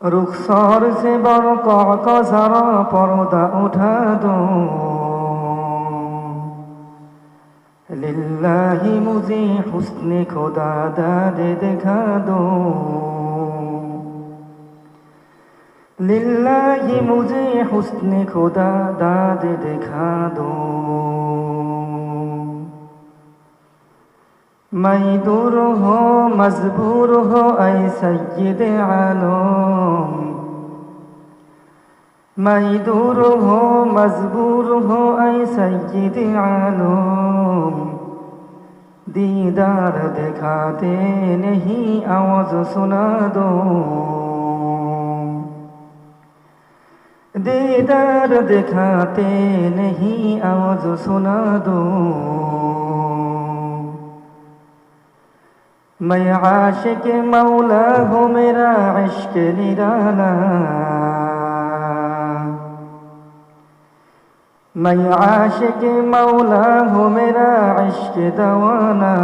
रुखसार से बरका का जरा पर्दा उठा दो लिल्लाही मुझे हुस्न खुदा दाद दिखा दो लिल्लाही मुझे हुस्न खुदा दाद दिखा दो مجدور ہو مضبور ہو اے سید عالم مجدور ہو مضبور ہو اے سید عالم دیدار دکھاتے نہیں آواز سنا دو دیدار دکھاتے نہیں آواز سنا دو मैं आशिक मौला हूँ मेरा इश्क निराला मैं आशिक मौला हूँ मेरा इश्क दवाना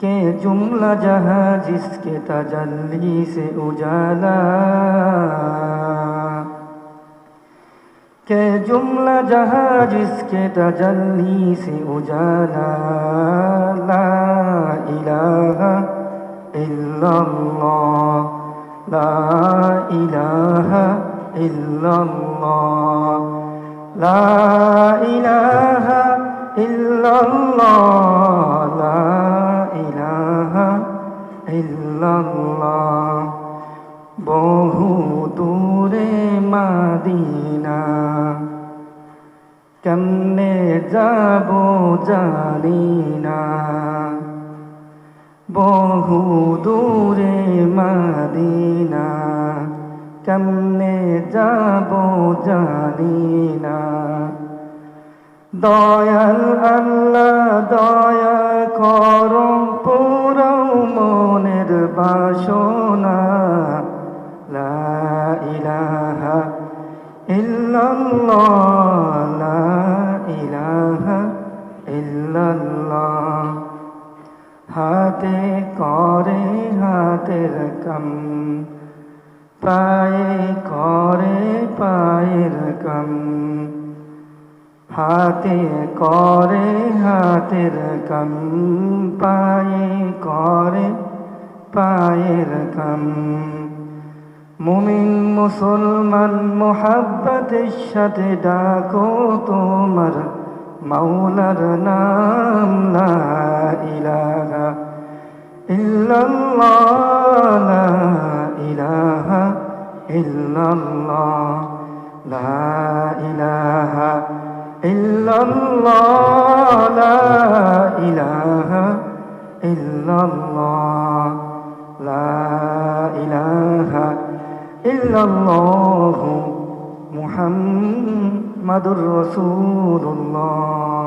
के जुमला जहाँ जिसके तजल्ली से उजाला کہ جملہ جہاں جس کے تجلی سے اجالا لا الہ الا اللہ لا الہ الا اللہ لا الہ الا اللہ لا الہ الا اللہ بہو دور مدینہ কেমনে যাব জানি না। বহু দূরে মাদিনা, কেমনে যাব জানি না। দয়াল আল্লাহ, দয়া করো পুরো মনের বাসনা। লা ইলাহা ইল্লাল্লাহ হাতে করে হাতের কাম, পায়ে করে পায়ের কাম, হাতে করে হাতের কাম, পায়ে করে পায়ের কাম। মুমিন মুসলমান মোহাব্বতের সাথে ডাকো তোমার মাওলার নাম লা ইলাহা ইল্লাল্লাহ লা ইলাহা ইল্লাল্লাহ লা ইলাহা ইল্লাল্লাহ লা ইলাহা ইল্লাল্লাহ লা ইলাহা ইল্লাল্লাহ محمد رسول الله.